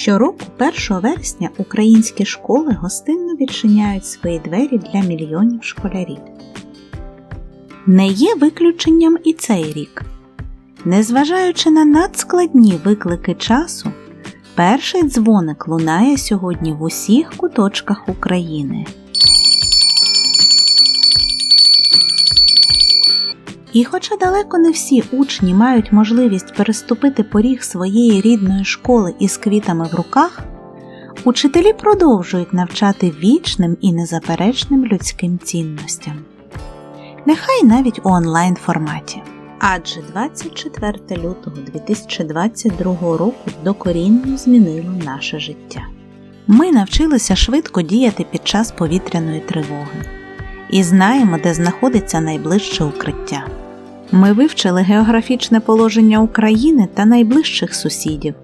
Щороку, 1 вересня, українські школи гостинно відчиняють свої двері для мільйонів школярів. Не є виключенням і цей рік. Незважаючи на надскладні виклики часу, перший дзвоник лунає сьогодні в усіх куточках України. І хоча далеко не всі учні мають можливість переступити поріг своєї рідної школи із квітами в руках, учителі продовжують навчати вічним і незаперечним людським цінностям. Нехай навіть у онлайн форматі. Адже 24 лютого 2022 року докорінно змінило наше життя. Ми навчилися швидко діяти під час повітряної тривоги і знаємо, де знаходиться найближче укриття. Ми вивчили географічне положення України та найближчих сусідів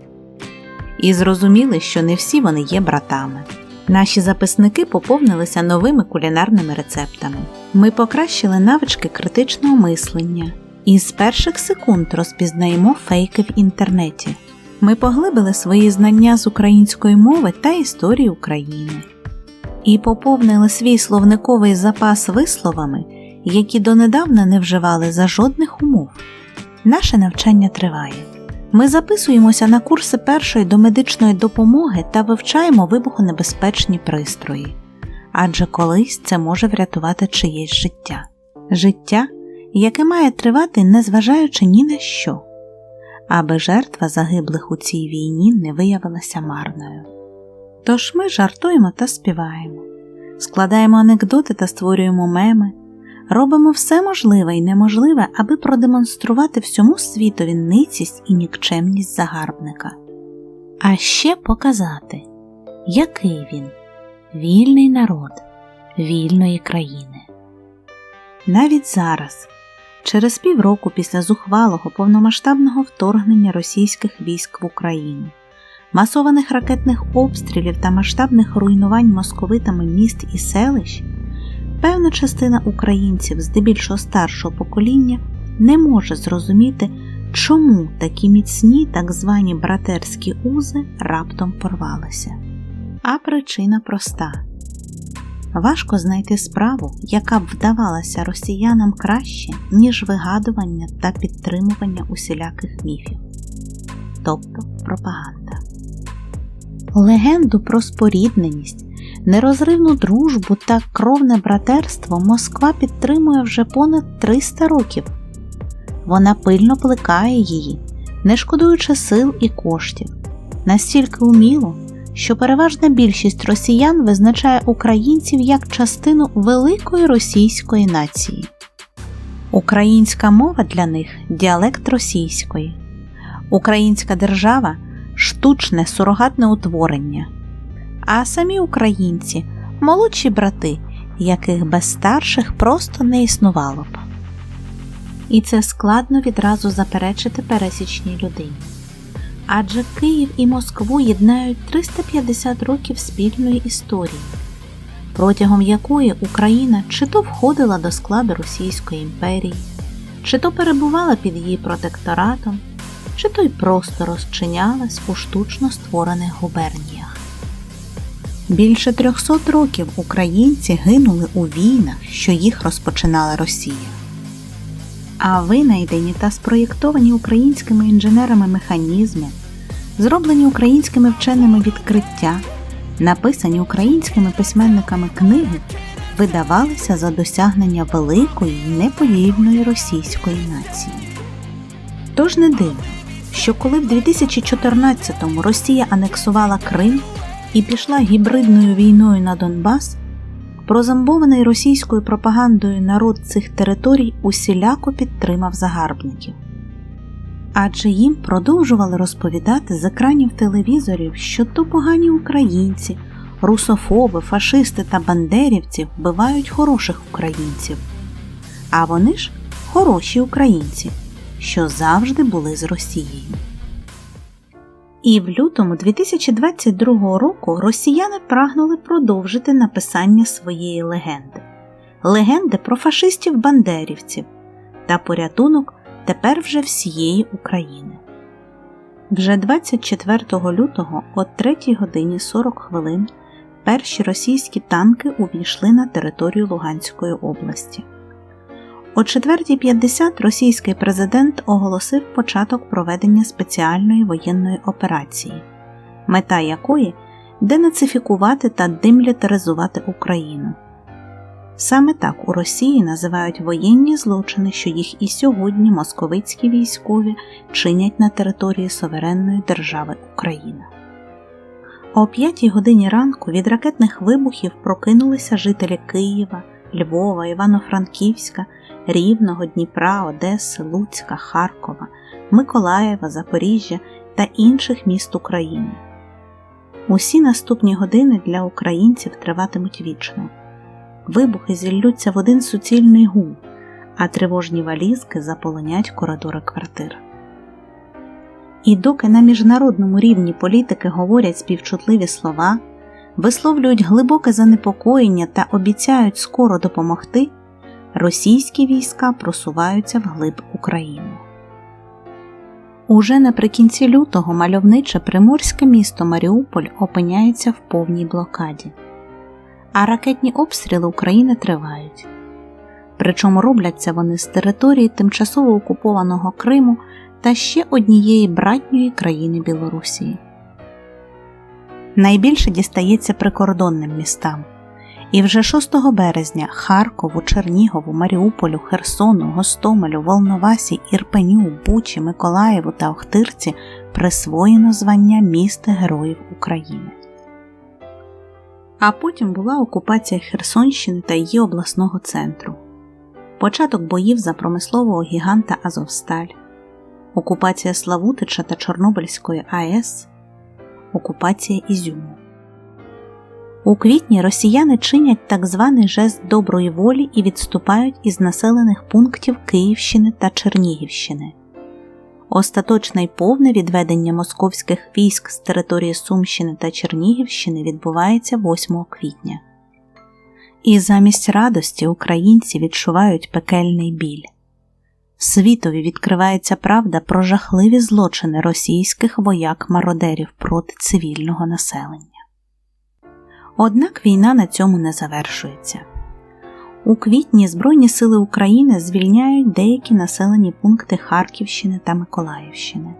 і зрозуміли, що не всі вони є братами. Наші записники поповнилися новими кулінарними рецептами. Ми покращили навички критичного мислення і з перших секунд розпізнаємо фейки в інтернеті. Ми поглибили свої знання з української мови та історії України і поповнили свій словниковий запас висловами, які донедавна не вживали за жодних умов. Наше навчання триває. Ми записуємося на курси першої домедичної допомоги та вивчаємо вибухонебезпечні пристрої, адже колись це може врятувати чиєсь життя. Життя, яке має тривати незважаючи ні на що, аби жертва загиблих у цій війні не виявилася марною. Тож ми жартуємо та співаємо, складаємо анекдоти та створюємо меми, робимо все можливе і неможливе, аби продемонструвати всьому світові ницість і нікчемність загарбника. А ще показати, який він вільний народ вільної країни. Навіть зараз, через півроку після зухвалого повномасштабного вторгнення російських військ в Україну, масованих ракетних обстрілів та масштабних руйнувань московитами міст і селищ, певна частина українців, здебільшого старшого покоління, не може зрозуміти, чому такі міцні так звані братерські узи раптом порвалися. А причина проста. Важко знайти справу, яка б вдавалася росіянам краще, ніж вигадування та підтримування усіляких міфів, тобто пропаганда. Легенду про спорідненість, нерозривну дружбу та кровне братерство Москва підтримує вже понад 300 років. Вона пильно плекає її, не шкодуючи сил і коштів, настільки уміло, що переважна більшість росіян визначає українців як частину великої російської нації. Українська мова для них діалект російської, Українська держава штучне сурогатне утворення, а самі українці молодші брати, яких без старших просто не існувало б. І це складно відразу заперечити пересічній людині. Адже Київ і Москву єднають 350 років спільної історії, протягом якої Україна чи то входила до складу Російської імперії, чи то перебувала під її протекторатом, чи то й просто розчинялась у штучно створених губерніях. Більше 300 років українці гинули у війнах, що їх розпочинала Росія. А винайдені та спроєктовані українськими інженерами механізми, зроблені українськими вченими відкриття, написані українськими письменниками книги, видавалися за досягнення великої неподільної російської нації. Тож не дивно, що коли в 2014-му Росія анексувала Крим і пішла гібридною війною на Донбас, прозамбований російською пропагандою народ цих територій усіляко підтримав загарбників. Адже їм продовжували розповідати з екранів телевізорів, що то погані українці, русофоби, фашисти та бандерівці вбивають хороших українців, а вони ж хороші українці, що завжди були з Росією. І в лютому 2022 року росіяни прагнули продовжити написання своєї легенди легенди про фашистів-бандерівців та порятунок тепер вже всієї України. Вже 24 лютого о 3 годині 40 хвилин перші російські танки увійшли на територію Луганської області. О 4.50 російський президент оголосив початок проведення спеціальної воєнної операції, мета якої денацифікувати та демілітаризувати Україну. Саме так у Росії називають воєнні злочини, що їх і сьогодні московицькі військові чинять на території суверенної держави Україна. О 5 годині ранку від ракетних вибухів прокинулися жителі Києва, Львова, Івано-Франківська, Рівного, Дніпра, Одеси, Луцька, Харкова, Миколаєва, Запоріжжя та інших міст України. Усі наступні години для українців триватимуть вічно. Вибухи зіллються в один суцільний гул, а тривожні валізки заполонять коридори квартир. І доки на міжнародному рівні політики говорять співчутливі слова, висловлюють глибоке занепокоєння та обіцяють скоро допомогти, російські війська просуваються вглиб України. Уже наприкінці лютого мальовниче приморське місто Маріуполь опиняється в повній блокаді, а ракетні обстріли України тривають. Причому робляться вони з території тимчасово окупованого Криму та ще однієї братньої країни Білорусії. Найбільше дістається прикордонним містам. І вже 6 березня Харкову, Чернігову, Маріуполю, Херсону, Гостомелю, Волновасі, Ірпеню, Бучі, Миколаєву та Охтирці присвоєно звання міста Героїв України. А потім була окупація Херсонщини та її обласного центру, початок боїв за промислового гіганта Азовсталь, окупація Славутича та Чорнобильської АЕС, окупація Ізюму. У квітні росіяни чинять так званий жест доброї волі і відступають із населених пунктів Київщини та Чернігівщини. Остаточне й повне відведення московських військ з території Сумщини та Чернігівщини відбувається 8 квітня. І замість радості українці відчувають пекельний біль. Світові відкривається правда про жахливі злочини російських вояк-мародерів проти цивільного населення. Однак війна на цьому не завершується. У квітні Збройні сили України звільняють деякі населені пункти Харківщини та Миколаївщини.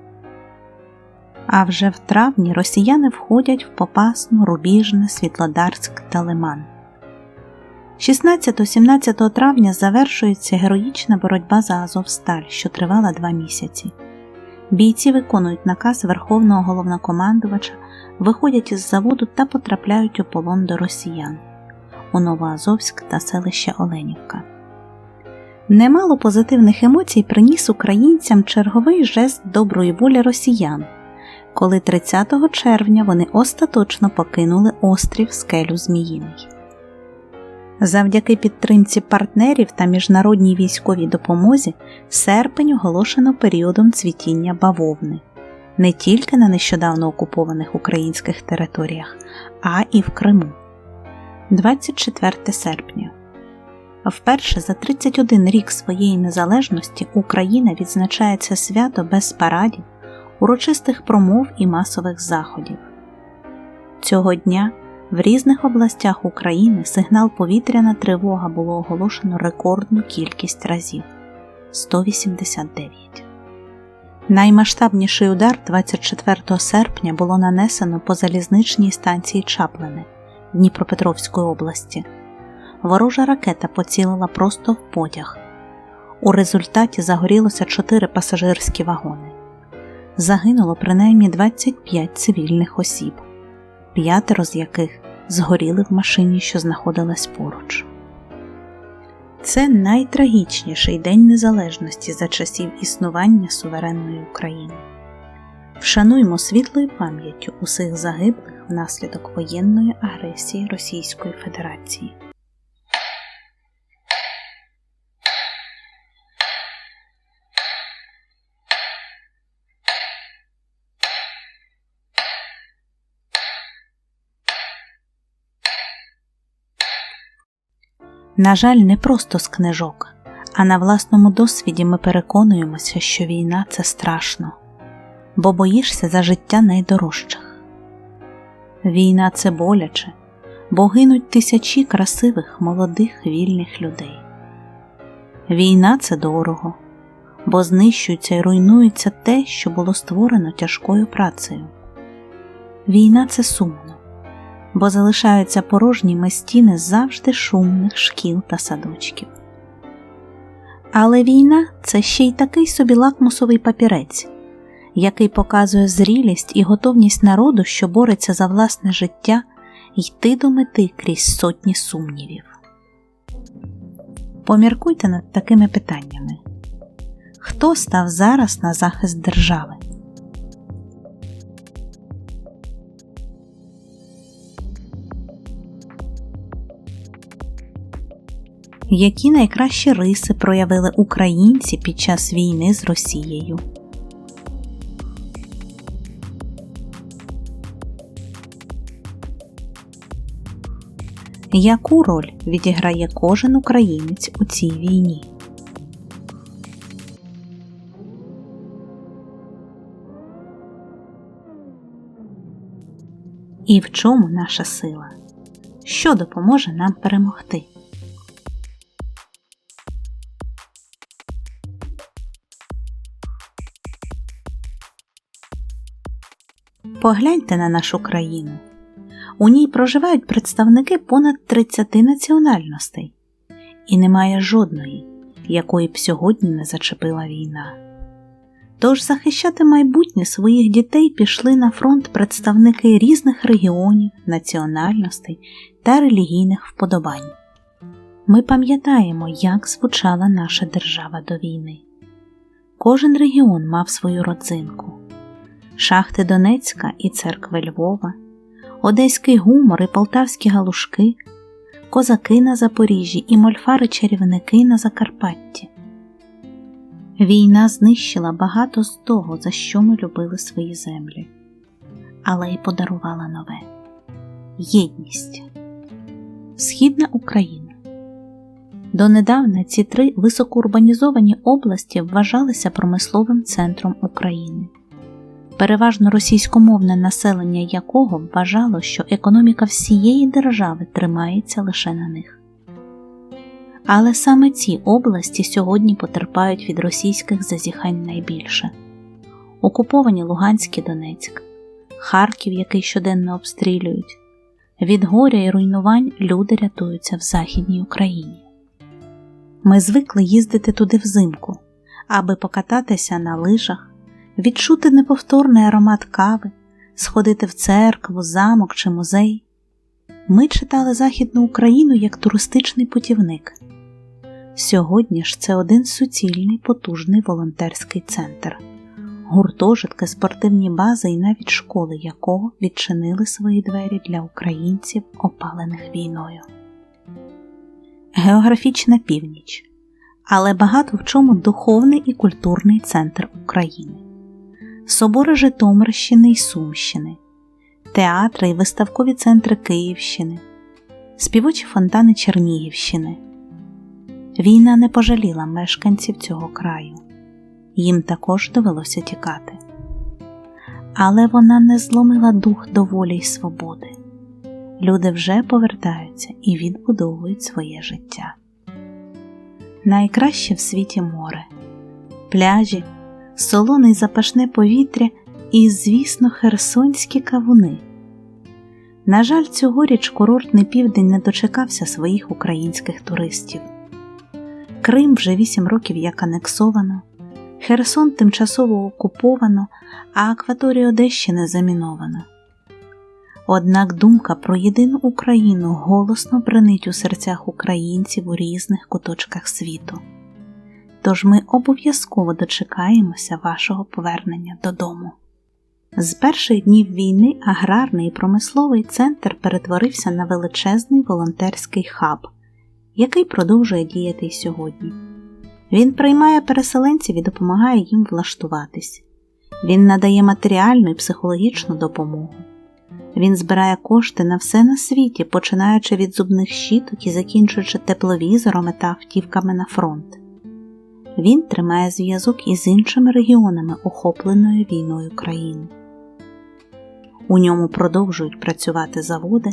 А вже в травні росіяни входять в Попасну, Рубіжне, Світлодарськ та Лиман. 16-17 травня завершується героїчна боротьба за Азовсталь, що тривала два місяці. Бійці виконують наказ Верховного головнокомандувача, виходять із заводу та потрапляють у полон до росіян у Новоазовськ та селище Оленівка. Немало позитивних емоцій приніс українцям черговий жест доброї волі росіян, коли 30 червня вони остаточно покинули острів Скелю Зміїний. Завдяки підтримці партнерів та міжнародній військовій допомозі серпень оголошено періодом цвітіння бавовни не тільки на нещодавно окупованих українських територіях, а і в Криму. 24 серпня. Вперше за 31 рік своєї незалежності Україна відзначає це свято без парадів, урочистих промов і масових заходів. Цього дня в різних областях України сигнал повітряна тривога було оголошено рекордну кількість разів 189. Наймасштабніший удар 24 серпня було нанесено по залізничній станції Чаплини Дніпропетровської області. Ворожа ракета поцілила просто в потяг. У результаті загорілося 4 пасажирські вагони. Загинуло принаймні 25 цивільних осіб п'ятеро з яких згоріли в машині, що знаходилась поруч. Це найтрагічніший День Незалежності за часів існування суверенної України. Вшануймо світлою пам'яттю усіх загиблих внаслідок воєнної агресії Російської Федерації. На жаль, не просто з книжок, а на власному досвіді ми переконуємося, що війна це страшно. бо боїшся за життя найдорожчих. Війна це боляче, бо гинуть тисячі красивих молодих вільних людей. Війна це дорого, бо знищується і руйнується те, що було створено тяжкою працею. Війна це сумно, бо залишаються порожніми стіни завжди шумних шкіл та садочків. Але війна це ще й такий собі лакмусовий папірець, який показує зрілість і готовність народу, що бореться за власне життя, йти до мети крізь сотні сумнівів. Поміркуйте над такими питаннями хто став зараз на захист держави? Які найкращі риси проявили українці під час війни з Росією? Яку роль відіграє кожен українець у цій війні? І в чому наша сила? Що допоможе нам перемогти? Погляньте на нашу країну. У ній проживають представники понад 30 національностей, і немає жодної, якої б сьогодні не зачепила війна. Тож захищати майбутнє своїх дітей пішли на фронт представники різних регіонів, національностей та релігійних вподобань. Ми пам'ятаємо, як звучала наша держава до війни. Кожен регіон мав свою родзинку шахти Донецька і церкви Львова, одеський гумор і полтавські галушки, козаки на Запоріжжі і мольфари-чарівники на Закарпатті. Війна знищила багато з того, за що ми любили свої землі, але й подарувала нове єдність. Східна Україна. Донедавна ці три високоурбанізовані області вважалися промисловим центром України переважно російськомовне населення якого вважало, що економіка всієї держави тримається лише на них. Але саме ці області сьогодні потерпають від російських зазіхань найбільше окуповані Луганськ і Донецьк, Харків, який щоденно обстрілюють. Від горя і руйнувань люди рятуються в Західній Україні. Ми звикли їздити туди взимку, аби покататися на лижах, відчути неповторний аромат кави, сходити в церкву, замок чи музей. Ми читали Західну Україну як туристичний путівник. Сьогодні ж це один суцільний потужний волонтерський центр, гуртожитки, спортивні бази і навіть школи якого відчинили свої двері для українців, опалених війною. Географічна північ, але багато в чому духовний і культурний центр України собори Житомирщини й Сумщини, театри й виставкові центри Київщини, співочі фонтани Чернігівщини. Війна не пожаліла мешканців цього краю, їм також довелося тікати. Але вона не зломила дух до волі й свободи. Люди вже повертаються і відбудовують своє життя. Найкраще в світі море, пляжі солоне запашне повітря і, звісно, херсонські кавуни. На жаль, цьогоріч курортний південь не дочекався своїх українських туристів. Крим вже вісім років як анексовано, Херсон тимчасово окуповано, а акваторію Одещини заміновано. Однак думка про єдину Україну голосно бренить у серцях українців у різних куточках світу тож ми обов'язково дочекаємося вашого повернення додому. З перших днів війни аграрний і промисловий центр перетворився на величезний волонтерський хаб, який продовжує діяти й сьогодні. Він приймає переселенців і допомагає їм влаштуватись. Він надає матеріальну і психологічну допомогу. Він збирає кошти на все на світі, починаючи від зубних щіток і закінчуючи тепловізорами та автівками на фронт Він тримає зв'язок із іншими регіонами охопленої війною країни. У ньому продовжують працювати заводи,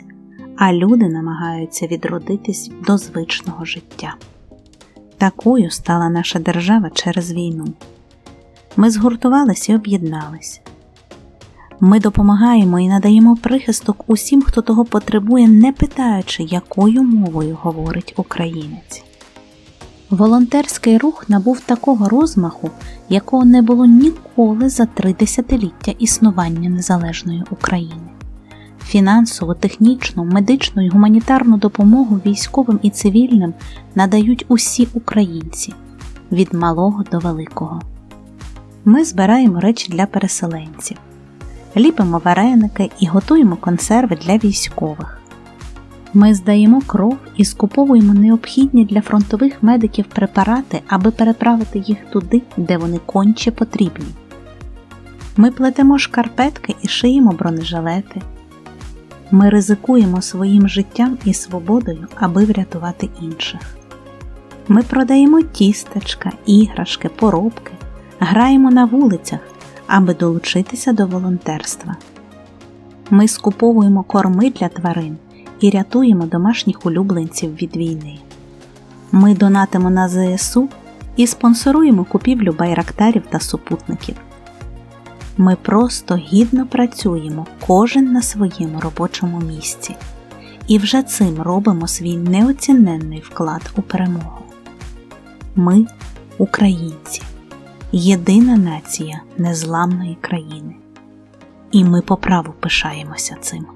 а люди намагаються відродитись до звичного життя. Такою стала наша держава через війну. Ми згуртувалися і об'єдналися. Ми допомагаємо і надаємо прихисток усім, хто того потребує, не питаючи, якою мовою говорить українець. Волонтерський рух набув такого розмаху, якого не було ніколи за три десятиліття існування незалежної України. Фінансову, технічну, медичну і гуманітарну допомогу військовим і цивільним надають усі українці від малого до великого. Ми збираємо речі для переселенців, ліпимо вареники і готуємо консерви для військових. Ми здаємо кров і скуповуємо необхідні для фронтових медиків препарати, аби переправити їх туди, де вони конче потрібні. Ми плетемо шкарпетки і шиємо бронежилети. Ми ризикуємо своїм життям і свободою, аби врятувати інших. Ми продаємо тістечка, іграшки, поробки, граємо на вулицях, аби долучитися до волонтерства. Ми скуповуємо корми для тварин і рятуємо домашніх улюбленців від війни. Ми донатимо на ЗСУ і спонсоруємо купівлю байрактарів та супутників. Ми просто гідно працюємо кожен на своєму робочому місці і вже цим робимо свій неоціненний вклад у перемогу. Ми українці, єдина нація незламної країни, і ми по праву пишаємося цим.